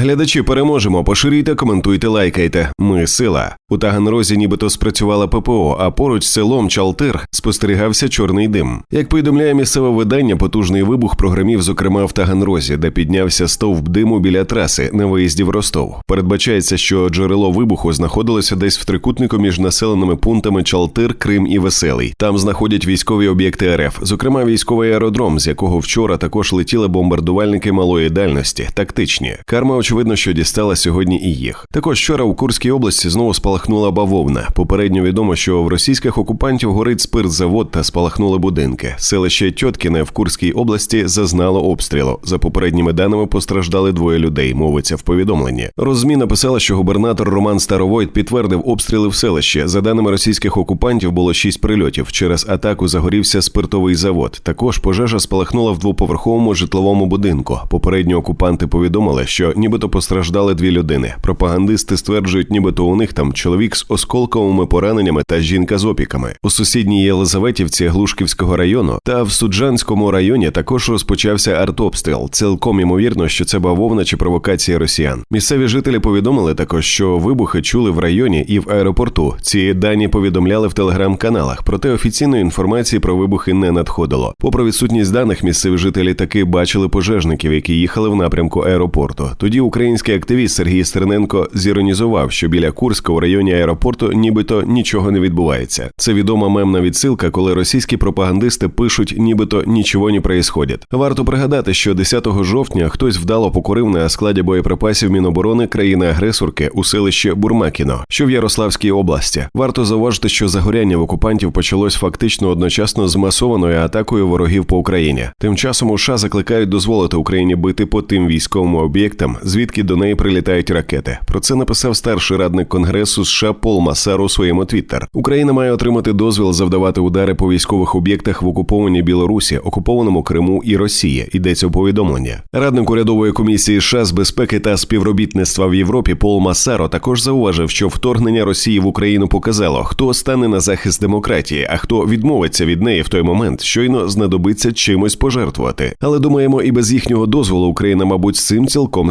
Глядачі переможемо. Поширюйте, коментуйте, лайкайте. Ми сила. У Таганрозі нібито спрацювала ППО, а поруч з селом Чалтир спостерігався чорний дим. Як повідомляє місцеве видання, потужний вибух програмів, зокрема в Таганрозі, де піднявся стовп диму біля траси на виїзді в Ростов. Передбачається, що джерело вибуху знаходилося десь в трикутнику між населеними пунктами Чалтир, Крим і Веселий. Там знаходять військові об'єкти РФ, зокрема військовий аеродром, з якого вчора також летіли бомбардувальники малої дальності, тактичні. Карма, очевидно, що дістала сьогодні і їх. Також вчора у Курській області знову спалахнула бавовна. Попередньо відомо, що в російських окупантів горить спиртзавод та спалахнули будинки. Селище Тьоткіне в Курській області зазнало обстрілу. За попередніми даними постраждали двоє людей. Мовиться в повідомленні. Розмі написала, що губернатор Роман Старовойт підтвердив обстріли в селищі. За даними російських окупантів, було шість прильотів. Через атаку загорівся спиртовий завод. Також пожежа спалахнула в двоповерховому житловому будинку. Попередньо окупанти повідомили, що нібито постраждали дві людини. Пропагандисти стверджують, нібито у них там чоловік з осколковими пораненнями та жінка з опіками. У сусідній Єлизаветівці Глушківського району та в Суджанському районі також розпочався артобстріл. Цілком імовірно, що це бавовна чи провокація росіян. Місцеві жителі повідомили також, що вибухи чули в районі і в аеропорту. Ці дані повідомляли в телеграм-каналах, проте офіційної інформації про вибухи не надходило. Попри відсутність даних, місцеві жителі таки бачили пожежників, які їхали в напрямку аеропорту. Тоді український активіст Сергій Стерненко зіронізував, що біля Курська у районі аеропорту нібито нічого не відбувається. Це відома мемна відсилка, коли російські пропагандисти пишуть, нібито нічого не проїсходить. Варто пригадати, що 10 жовтня хтось вдало покорив на складі боєприпасів Міноборони країни-агресорки у селищі Бурмакіно, що в Ярославській області. Варто зауважити, що загоряння в окупантів почалось фактично одночасно з масованою атакою ворогів по Україні. Тим часом США закликають дозволити Україні бити по тим військовим об'єктам, звідки до неї прилітають ракети. Про це написав старший радник Конгресу США Пол Масар у своєму Твіттер. Україна має отримати дозвіл завдавати удари по військових об'єктах в окупованій Білорусі, окупованому Криму і Росії. Йдеться у повідомлення. Радник урядової комісії США з безпеки та співробітництва в Європі Пол Масаро також зауважив, що вторгнення Росії в Україну показало, хто стане на захист демократії, а хто відмовиться від неї в той момент, щойно знадобиться чимось пожертвувати. Але думаємо, і без їхнього дозволу Україна, мабуть, з цим цілком